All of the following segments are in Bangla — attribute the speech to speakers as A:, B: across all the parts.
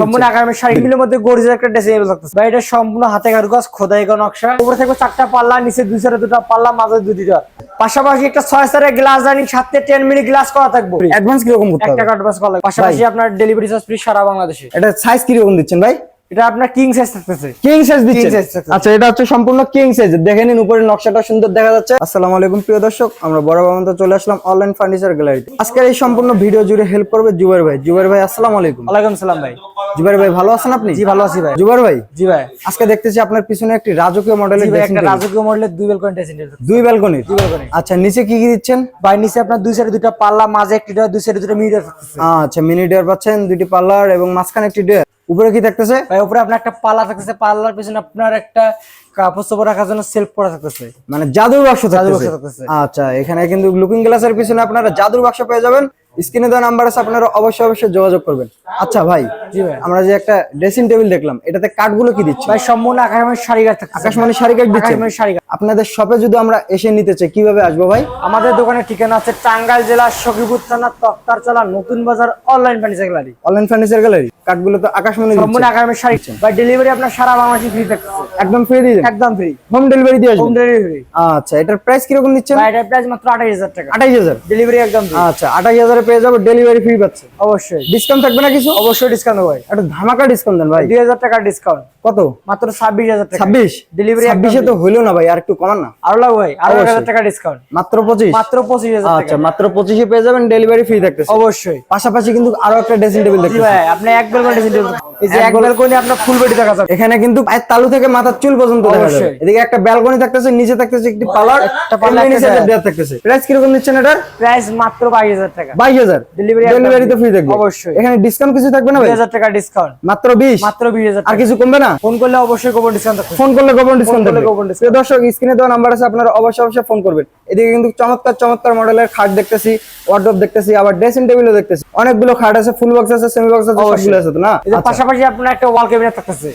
A: সম্পূর্ণ আগামী শাড়ি মিলের মধ্যে গর্জিয়াস একটা ডিজাইন লাগতেছে ভাই এটা সম্পূর্ণ হাতে কারুকাজ খোদাই করা নকশা। উপরে থেকে চারটা পাল্লা নিচে দুই সাইডে দুটো পাল্লা মাঝে দুই দুটো পাশাপাশি একটা ছয় সারের গ্লাস জানি সাথে টেন মিলি গ্লাস করা থাকবে।
B: অ্যাডভান্স কীরকম করতে
A: একটা কাটবাস করা লাগবে। পাশাপাশি আপনার ডেলিভারি চার্জ ফ্রি সারা বাংলাদেশে।
B: এটা সাইজ কীরকম দিচ্ছেন ভাই?
A: এটা আপনার কিং সাইজ থাকতেছে।
B: কিং সাইজ
A: থাকছে।
B: আচ্ছা এটা হচ্ছে সম্পূর্ণ কিং সাইজ দেখে নিন উপরে নকশাটা সুন্দর দেখা যাচ্ছে। আসসালামু আলাইকুম প্রিয় দর্শক। আমরা বড় বাবান্ত চলে আসলাম অনলাইন ফার্নিচার গ্যালারিতে আজকের এই সম্পূর্ণ ভিডিও জুড়ে হেল্প করবে জুবাইর ভাই। জুবাইর ভাই আসসালামু আলাইকুম।
A: ওয়ালাইকুম সালাম ভাই।
B: জুবাইর ভাই ভালো আছেন আপনি?
A: জি ভালো আছি ভাই।
B: জুবাইর ভাই
A: জি ভাই।
B: আজকে দেখতেছি আপনার পিছনে একটি রাজকীয় মডেলের
A: একটা রাজকীয় মডেলের দুই বেলকন ড্রেসিং
B: দুই ব্যালকনির
A: দুই balcony।
B: আচ্ছা নিচে কি কি দিচ্ছেন?
A: ভাই নিচে আপনার দুই সাইডে দুটো পাল্লা মাঝে একটি ডোর, দুই সাইডে দুটো মিরর থাকতেছে।
B: আচ্ছা মিনি ডেয়ার পাচ্ছেন দুইটি পার্লার এবং মাঝখানে একটি ডেয়ার উপরে কি থাকতেছে?
A: ভাই উপরে আপনার একটা পাল্লা থাকতেছে পাল্লার পিছনে আপনার একটা কাপড় চোপড় রাখার জন্য সেলফ করা থাকতেছে।
B: মানে জাদুর বাক্স
A: জাদুর
B: থাকতেছে। আচ্ছা এখানে কিন্তু লুকিং গ্লাসের পিছনে আপনারা জাদুর বাক্স পেয়ে যাবেন। স্ক্রিনে দেওয়া নাম্বার আছে আপনারা অবশ্যই অবশ্যই যোগাযোগ করবেন। আচ্ছা ভাই
A: জি ভাই।
B: আমরা যে একটা ড্রেসিং টেবিল দেখলাম এটাতে কাঠগুলো কি দিচ্ছে?
A: ভাই সম্পূর্ণ আকাশের শাড়ি গাছ থাকতেছে।
B: আকাশমণি শাড়ি কাঠ দিচ্ছে।
A: আকাশমণি শাড়ি গাছ
B: আপনাদের শপে যদি আমরা এসে নিতে চাই কীভাবে আসব ভাই?
A: আমাদের দোকানের ঠিকানা আছে টাঙ্গাইল জেলার সখীপুর থানা তক্তারচলা নতুন বাজার online furniture gallery
B: online furniture gallery কাঠগুলো তো আকাশমণি
A: সম্পূর্ণ আকাশের শাড়ি। ভাই ডেলিভারি আপনার সারা বাংলাদেশে ফ্রি থাকছে
B: একদম ফ্রি দিয়ে
A: একদম ফ্রি
B: হোম ডেলিভারি দিয়ে
A: হোম ডেলিভারি
B: আচ্ছা এটার প্রাইস কীরকম দিচ্ছেন?
A: ভাই এটার প্রাইস মাত্র আঠাশ হাজার টাকা।
B: আঠাইশ হাজার?
A: ডেলিভারি একদম ফ্রি
B: আচ্ছা আঠাইশ এ পেয়ে যাব ডেলিভারি ফ্রি পাচ্ছে
A: অবশ্যই।
B: ডিসকাউন্ট থাকবে না কিছু?
A: অবশ্যই ডিসকাউন্ট ভাই
B: একটা ধামাকা ডিসকাউন্ট দেন ভাই।
A: দুই হাজার টাকা ডিসকাউন্ট
B: কত?
A: মাত্র ছাব্বিশ হাজার
B: ছাব্বিশ?
A: ডেলিভারি
B: ছাব্বিশে তো হইল না ভাই আর একটু কমান না।
A: আরও লাগবে ভাই
B: আরও।
A: হাজার টাকা ডিসকাউন্ট
B: মাত্র পঁচিশ?
A: মাত্র পঁচিশ হাজার
B: আচ্ছা মাত্র পঁচিশে পেয়ে যাবেন ডেলিভারি ফ্রি থাকতেছে।
A: অবশ্যই।
B: পাশাপাশি কিন্তু আরও একটা ড্রেসিং টেবিল দেখতে
A: ভাই আপনি এক বেলকনি ড্রেসিং টেবিল এই যে
B: এক
A: এক আপনার ফুল বেডি দেখা যাবে।
B: এখানে কিন্তু পায়ের তালু থেকে মাথার চুল পর্যন্ত দেখা যাবে।
A: অবশ্যই।
B: এদিকে একটা ব্যালকনি থাকতেছে নিচে থাকতেছে একটি পার্লার
A: একটা parlour,
B: নিচে
A: একটা
B: একটা থাকতেছে। প্রাইস কীরকম নিচ্ছেন এটার?
A: প্রাইস মাত্র বাইশ হাজার টাকা।
B: বাইশ হাজার। ডেলিভারি তো ফ্রি থাকবে।
A: অবশ্যই।
B: এখানে ডিসকাউন্ট কিছু থাকবে না
A: দুই
B: ভাই
A: হাজার টাকা ডিসকাউন্ট
B: মাত্র বিশ?
A: মাত্র বিশ হাজার
B: আর কিছু কমবে না?
A: ফোন করলে অবশ্যই কোপন ডিসকাউন্ট থাকবে।
B: ফোন করলে গোপন ডিসকাউন্ট থাকবে। প্রিয় দর্শক স্ক্রিনে দেওয়া নাম্বার আছে আপনারা অবশ্যই অবশ্যই ফোন করবেন। এদিকে কিন্তু চমৎকার চমৎকার মডেলের খাট দেখতেছি ওয়ার্ডরোব দেখতেছি আবার ড্রেসিং টেবিলও দেখতেছি। অনেকগুলো খাট আছে ফুল বক্স আছে সেমি বক্স আছে সবগুলো আছে তো না? আচ্ছা,
A: পাশাপাশি আপনার একটা ওয়াল ক্যাবিনেট থাকতেছে।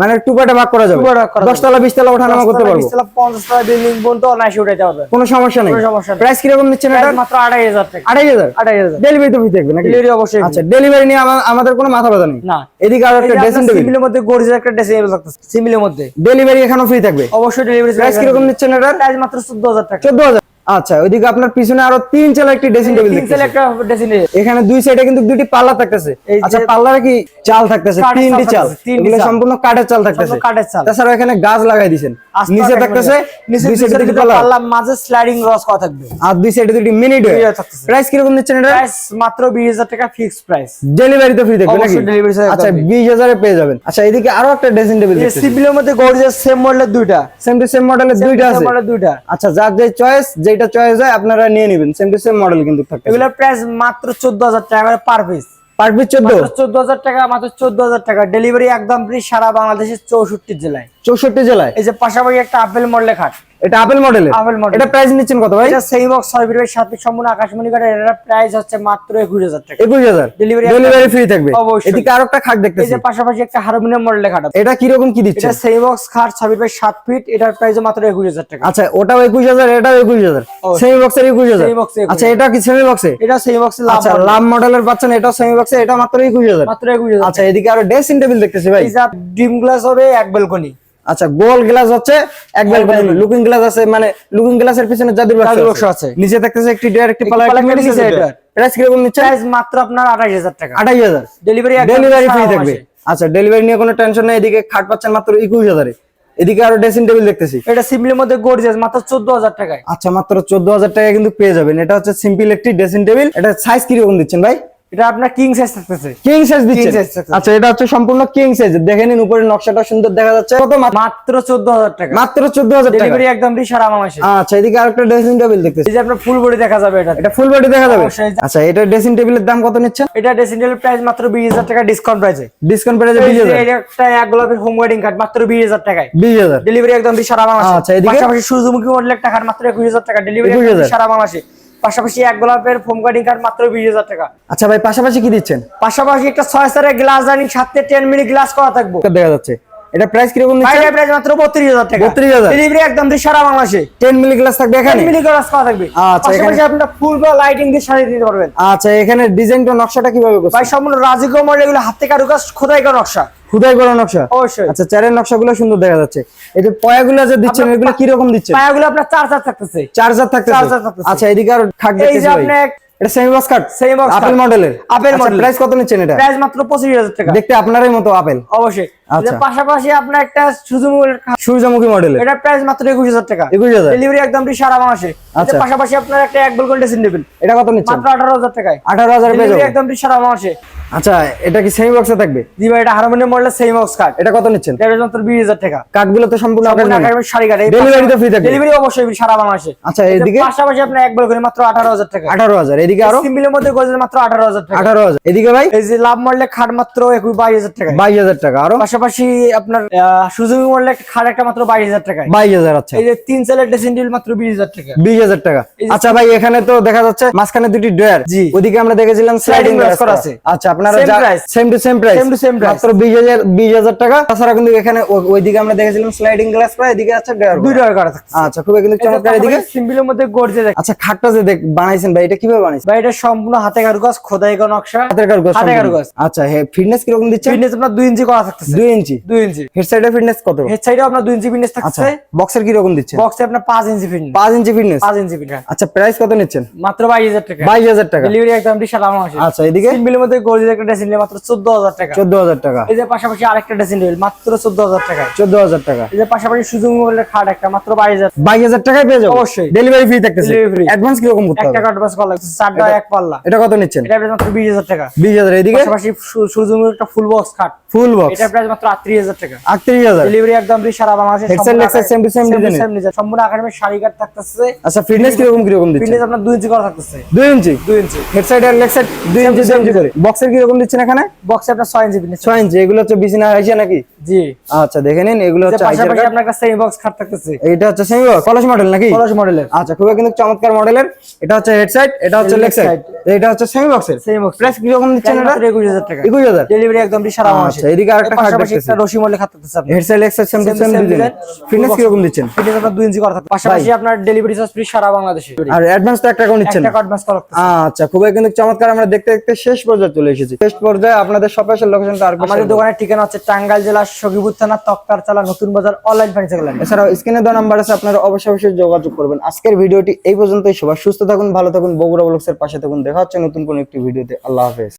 B: মানে টু ভাগ করা যাবে।
A: Two part ভাগ করা যাবে।
B: দশ তলা বিশ তলা ওঠানামা করতে পারব।
A: পঞ্চাশ বিল্ডিং পর্যন্ত অনায়াসে উঠাইতে পারবেন।
B: কোনো সমস্যা নেই।
A: সমস্যা
B: প্রাইস কীরকম নিচ্ছেন এটা?
A: মাত্র আড়াই হাজার টাকা।
B: আড়াই হাজার?
A: আড়াই হাজার।
B: ডেলিভারি তো ফ্রি থাকবে নাকি?
A: ডেলিভারি অবশ্যই
B: আচ্ছা ডেলিভারি নিয়ে আমাদের কোনো মাথা ব্যথা নেই।
A: না।
B: এদিকে আরও একটা ড্রেসিং টেবিল
A: সিমিলের মধ্যে গর্জিয়াস একটা ড্রেসিং টেবিল থাকতেছে। সিমিলের মধ্যে।
B: ডেলিভারি এখানেও ফ্রি থাকবে।
A: অবশ্যই ডেলিভারি
B: প্রাইস কীরকম নিচ্ছেন এটা
A: প্রাইস মাত্র টাকা।
B: আচ্ছা ওইদিকে আপনার পিছনে আরও তিন চালা একটি ড্রেসিং টেবিল
A: তিন
B: দেখতেছি।
A: একটা ড্রেসিং
B: এখানে দুই সাইডে কিন্তু দুইটি পাল্লা থাকতেছে। আচ্ছা পাল্লারে কি চাল থাকতেছে? তিনটি
A: চাল
B: চাল।
A: তিনটি
B: এগুলো সম্পূর্ণ কাঠের চাল থাকতেছে।
A: কাঠের চাল।
B: তাছাড়া এখানে গাছ লাগাই দিয়েছেন নিচে থাকতেছে
A: নিচে
B: দুই সাইডে দুটি পাল্লা।
A: পাল্লা মাঝে স্লাইডিং রস করা থাকবে।
B: আর দুই সাইডে দুটি মিনি ডোর। প্রাইস কীরকম নিচ্ছেন এটা?
A: প্রাইস মাত্র বিশ হাজার টাকা ফিক্স প্রাইস
B: ডেলিভারি তো ফ্রি থাকবে নাকি? আচ্ছা
A: থাকবে।
B: বিশ হাজারে পেয়ে যাবেন। আচ্ছা এদিকে আরও একটা ড্রেসিং টেবিল
A: এই সিভিলের মধ্যে গর্জিয়াস সেম মডেলের দুইটা।
B: সেম টু সেম মডেলের দুইটা আছে।
A: মডেলের দুইটা।
B: আচ্ছা যার যে চয়েস যেটা চয়েস হয় আপনারা নিয়ে নেবেন। সেম টু সেম মডেল কিন্তু থাকবে
A: এগুলোর প্রাইস মাত্র চোদ্দ হাজার টাকা পার পিস
B: পার পিস চোদ্দ?
A: মাত্র চোদ্দ হাজার টাকা মাত্র চোদ্দ হাজার টাকা। ডেলিভারি একদম ফ্রি সারা বাংলাদেশের চৌষট্টি জেলায়।
B: চৌষট্টি জেলায়?
A: এই যে পাশাপাশি একটা আপেল মডেলের খাট।
B: এটা আপেল মডেলের
A: আপেল model।
B: এটা প্রাইস নিচ্ছেন কত ভাই?
A: এটা সেই বক্স ছয় ফিট সাত ফিট সম্পূর্ণ আকাশমণি কাঠের এটার প্রাইস হচ্ছে মাত্র একুশ হাজার টাকা।
B: একুশ হাজার?
A: Delivery
B: ডেলিভারি ফ্রি থাকবে।
A: অবশ্যই।
B: এদিকে আরও একটা খাট
A: এই যে পাশাপাশি একটা হারমোনিয়াম মডেলের খাট আছে।
B: এটা কীরকম কি দিচ্ছে?
A: এটা সেই বক্স খাট ছয় ফিট সাত ফিট। এটার প্রাইস মাত্র একুশ হাজার টাকা।
B: আচ্ছা ওটাও একুশ হাজার এটাও একুশ হাজার।
A: অবশ্যই।
B: সেমি বক্সের একুশ হাজার।
A: Semi box 21,000
B: আচ্ছা এটা কি সেমি বক্সে
A: এটা সেই বক্স লাভ
B: আচ্ছা লাভ মডেলের পাচ্ছেন এটা সেমি বক্সে এটা মাত্র একুশ হাজার।
A: মাত্র একুশ হাজার
B: আচ্ছা এদিকে আরও ড্রেসিং টেবিল দেখতেছি ভাই।
A: যে ডিম গ্লাস হবে এক বেলকনি
B: আচ্ছা গোল গ্লাস হচ্ছে এক। লুকিং গ্লাস আছে মানে লুকিং গ্লাসের পিছনে জাদুর বাক্স
A: আছে।
B: নিচে থাকতেছে একটি ডেয়ার একটি পালা
A: এটা।
B: প্রাইস কীরকম নিচ্ছে?
A: প্রাইস মাত্র আপনার আঠাশ হাজার টাকা।
B: আঠাইশ হাজার।
A: ডেলিভারি
B: ডেলিভারি ফ্রি থাকবে। আচ্ছা ডেলিভারি নিয়ে কোনো টেনশন নেই এদিকে খাট পাচ্ছেন মাত্র একুশ হাজারে। এদিকে আরও ড্রেসিং টেবিল দেখতেছি।
A: এটা সিমলির মধ্যে গর্জিয়াস মাত্র চোদ্দ হাজার টাকায়।
B: আচ্ছা মাত্র চোদ্দ হাজার টাকা কিন্তু পেয়ে যাবেন। এটা হচ্ছে সিম্পল একটি ড্রেসিং টেবিল এটা সাইজ কীরকম দিচ্ছেন ভাই?
A: এটা আপনার কিং সাইজ থাকতেছে।
B: কিং সাইজ
A: থাকছে।
B: আচ্ছা এটা হচ্ছে সম্পূর্ণ কিং সাইজ দেখে নিন উপরে নকশাটা সুন্দর দেখা যাচ্ছে। কত মাত্র-
A: মাত্র চোদ্দ হাজার টাকা।
B: মাত্র চোদ্দ হাজার টাকা।
A: ডেলিভারি একদম ফ্রি সারা মাসে
B: আচ্ছা এদিকে আরেকটা ড্রেসিং টেবিল দেখতেছি।
A: এই যে আপনার ফুল বডি দেখা যাবে এটা।
B: এটা ফুল বডি দেখা যাবে? আচ্ছা এটা ড্রেসিং টেবিলের দাম কত নিচ্ছেন?
A: এটা ড্রেসিং টেবিল প্রাইস মাত্র বিশ হাজার টাকা ডিসকাউন্ট প্রাইসে
B: ডিসকাউন্ট যাবে বিশ হাজার।
A: একটা এক গোলাপের হোম ওয়েডিং কার্ড মাত্র বিশ হাজার টাকায়।
B: বিশ হাজার।
A: ডেলিভারি একদম ফ্রি সারা মাসে
B: আচ্ছা, এদিকে?
A: পাশাপাশি সূর্যমুখী মডেল একটা কার্ড মাত্র একুশ হাজার টাকা। ডেলিভারি সারা মাসে পাশাপাশি এক গোলাপের ফোম কার্ডিং কার্ড মাত্র বিশ হাজার টাকা।
B: আচ্ছা ভাই পাশাপাশি কি দিচ্ছেন?
A: পাশাপাশি একটা ছয় সারের গ্লাস জানি সাথে টেন মিলি গ্লাস করা থাকব।
B: দেখা যাচ্ছে। এটা প্রাইস কীরকম
A: প্রাইস মাত্র টাকা।
B: 32,000
A: ডেলিভারি একদম দিয়ে সারা বাংলাদেশে।
B: 10 মিলি গ্লাস থাকবে এখানে?
A: মিলি গ্লাস থাকবে।
B: আচ্ছা, এখানে-
A: ফুল বা লাইটিং দিয়ে সাজিয়ে দিতে পারবেন।
B: আচ্ছা এখানে ডিজাইনটা নকশাটা কীভাবে
A: ভাই সম্পূর্ণ রাজকীয় মডেল এগুলো হাতে কারুকাজ খোদাই করা নকশা।
B: খুদাই করা নকশা?
A: অবশ্যই।
B: আচ্ছা চারের নকশাগুলো সুন্দর দেখা যাচ্ছে। এই যে পয়াগুলো যে দিচ্ছেন
A: আপনার
B: এগুলো
A: পা-
B: কি রকম দিচ্ছেন?
A: পায়াগুলো আপনার চার চার থাকতেছে।
B: চার্জার থাকতেছে?
A: চার্জার থাকতেছে।
B: আচ্ছা এদিকে আর খাট
A: এই যে
B: ভাই। এটা সেমি বক্স কাট আপেল মডেলের
A: আপেল।
B: প্রাইস কত নিচ্ছেন এটা?
A: প্রাইস মাত্র পঁচিশ হাজার টাকা।
B: দেখতে আপনারই মতো আপেল।
A: অবশ্যই।
B: আচ্ছা।
A: পাশাপাশি আপনার একটা
B: সূর্যমুখী মডেলের
A: এটা প্রাইস মাত্র একুশ হাজার টাকা।
B: 21,000
A: ডেলিভারি একদম সারা মাসে
B: আচ্ছা।
A: পাশাপাশি আপনার একটা এক বলকন ড্রেসিং নেবেন।
B: এটা কত নিচ্ছেন?
A: মাত্র আঠারো হাজার টাকায়।
B: আঠারো হাজার
A: ডেলিভারি একদম সারা মাসে
B: আচ্ছা এটা কি সেমি বক্সে থাকবে?
A: জি ভাই এটা হারমোনিয়াম সেম বক্স কার্ড
B: এটা কত নিচ্ছেন?
A: এটা মাত্র বিশ হাজার টাকা।
B: কাঠগুলো তো সম্পূর্ণ।
A: শাড়ি কাটে
B: Delivery তো free থাকবে?
A: ডেলিভারি অবশ্যই সারা বাংলাদেশে।
B: আচ্ছা এদিকে?
A: পাশাপাশি আপনার এক মাত্র আঠারো হাজার টাকা।
B: আঠারো হাজার এদিকে আরও?
A: সিম্পলের মধ্যে গোজের মাত্র আঠারো হাজার টাকা।
B: আঠারো হাজার এদিকে ভাই?
A: এই যে লাভ মডেলের খাট মাত্র একুশ বাইশ হাজার টাকা
B: বাইশ হাজার টাকা আরও?
A: পাশাপাশি আপনার সুজুকি মডেলের একটা খাট একটা মাত্র বাইশ হাজার টাকায়।
B: বাইশ হাজার আচ্ছা।
A: এই যে তিন সেলের ড্রেসিং টেবিল মাত্র বিশ হাজার টাকা।
B: বিশ হাজার টাকা। আচ্ছা ভাই এখানে তো দেখা যাচ্ছে মাঝখানে দুটি ড্রয়ার।
A: জি।
B: ওদিকে আমরা দেখেছিলাম স্লাইডিং গ্লাস
A: করা আছে।
B: আছে আচ্ছা আপনারা. Same to same price
A: Same to same price।
B: মাত্র বিশ হাজার বিশ হাজার টাকা। তাছাড়া কিন্তু এখানে ওইদিকে আমরা দেখেছিলাম স্লাইডিং গ্লাস করা এদিকে আছে ড্রয়ার
A: দুই টাকা করা থাকছে
B: আচ্ছা খুবই কিন্তু চমৎকার এদিকে।
A: সিম্পলের মধ্যে গর্জে দেখ
B: আচ্ছা খাটটা যে দেখ বানাইছেন ভাই এটা কীভাবে বানাইছেন?
A: ভাই এটা সম্পূর্ণ হাতে কারুকাজ খোদাই করা নকশা।
B: হাতের কারুকাজ
A: হাতে কারুকাজ।
B: আচ্ছা হ্যাঁ ফিটনেস কীরকম দিচ্ছেন?
A: ফিটনেস আপনার দুই ইঞ্চি করা থাকতেছে।
B: দুই ইঞ্চি?
A: দুই ইঞ্চি।
B: হেড সাইডের ফিটনেস কত?
A: হেড সাইডে আপনার দুই ইঞ্চি ফিটনেস
B: আচ্ছা
A: থাকছে।
B: বক্সের কীরকম দিচ্ছেন?
A: বক্সে আপনার পাঁচ ইঞ্চি ফিটনেস
B: পাঁচ ইঞ্চি ফিটনেস
A: পাঁচ ইঞ্চি ফিটনেস
B: আচ্ছা প্রাইস কত নিচ্ছেন?
A: মাত্র বাইশ হাজার টাকা।
B: বাইশ হাজার টাকা।
A: ডেলিভারি একদম ফ্রি সারা মাসে
B: আচ্ছা এদিকে?
A: সিম্পলের মধ্যে গর্জে একটা ড্রেসিং টেবিল মাত্র চোদ্দ হাজার টাকা।
B: চোদ্দ হাজার টাকা।
A: এই যে পাশাপাশি আরেকটা ড্রেসিং টেবিল মাত্র চোদ্দ হাজার টাকা।
B: চোদ্দ হাজার টাকা।
A: এই যে পাশাপাশি সুযোগ মোবাইলের খাট একটা মাত্র বাইশ হাজার
B: বাইশ হাজার টাকায় পেয়ে যাব?
A: অবশ্যই।
B: ডেলিভারি ফ্রি থাকতেছে। অ্যাডভান্স কীরকম করতে
A: একটা
B: হবে?
A: কাঠ বাস করা লাগছে চারটা এক পাল্লা।
B: এটা কত নিচ্ছেন?
A: এটা মাত্র বিশ হাজার টাকা।
B: বিশ হাজার এদিকে?
A: পাশাপাশি সুযোগ একটা ফুল বক্স খাট।
B: ফুল বক্স
A: এটা প্রাইস মাত্র আটত্রিশ হাজার টাকা।
B: আটত্রিশ হাজার।
A: ডেলিভারি একদম ফ্রি সারা বাংলাদেশে সম্পূর্ণ সেম
B: design এর?
A: same design, সম্পূর্ণ আকারের শাড়ি কাট থাকতেছে।
B: আচ্ছা ফিটনেস কীরকম কীরকম দিচ্ছেন
A: ফিটনেস আপনার দুই ইঞ্চি করা থাকতেছে।
B: দুই ইঞ্চি
A: দুই ইঞ্চি
B: হেড সাইড আর লেগ সাইড দুই ইঞ্চি 2 ইঞ্চি করে বক্সের কীরকম দিচ্ছেন এখানে?
A: বক্সে আপনার ছয় ইঞ্চি ফিটনেস
B: 6 ইঞ্চি এগুলো হচ্ছে বিছানা হয়েছে নাকি?
A: জি।
B: আচ্ছা দেখে নিন এগুলো হচ্ছে
A: পাশাপাশি আপনার একটা সেমি বক্স খাট থাকতেছে।
B: এইটা হচ্ছে সেমি বক্স পলাশ মডেল নাকি?
A: মডেলের
B: আচ্ছা খুবই কিন্তু চমৎকার মডেলের এটা হচ্ছে হেড সাইড এটা হচ্ছে লেগ সাইড এটা হচ্ছে সেমি বক্সের
A: সেমি বক্স
B: প্রাইস কীরকম দিচ্ছেন এটা?
A: একুশ হাজার টাকা।
B: একুশ হাজার।
A: ডেলিভারি একদম সারা মাসে
B: আচ্ছা, এদিকে আরেকটা খাট দেখতেছি।
A: একটা রশি মডেল খাট থাকতেছে আপনার।
B: Head side leg side same to
A: Same to
B: same design fitness
A: Full box।
B: দিচ্ছেন?
A: ফিটনেস আপনার দুই ইঞ্চি করা থাকবে। পাশাপাশি আপনার ডেলিভারি চার্জ ফ্রি সারা বাংলাদেশে।
B: আর অ্যাডভান্স তো টাকাও নিচ্ছেন।
A: করা
B: আচ্ছা খুবই কিন্তু চমৎকার। আমরা দেখতে দেখতে শেষ পর্যায়ে চলে এসেছি। শেষ পর্যায়ে আপনাদের শপের লোকেশনটা আর
A: আমাদের দোকানের ঠিকানা হচ্ছে টাঙ্গাইল জেলার তক্তার চালা নতুন বাজার অনলাইন
B: নাম্বার আছে, আপনারা অবশ্যই অবশ্যই যোগাযোগ করবেন। আজকের ভিডিওটি এই পর্যন্তই, সবাই সুস্থ থাকুন, ভালো থাকুন, বগুড়া ব্লগসের পাশে থাকুন। দেখা হচ্ছে নতুন কোন একটি ভিডিওতে। আল্লাহ হাফেজ।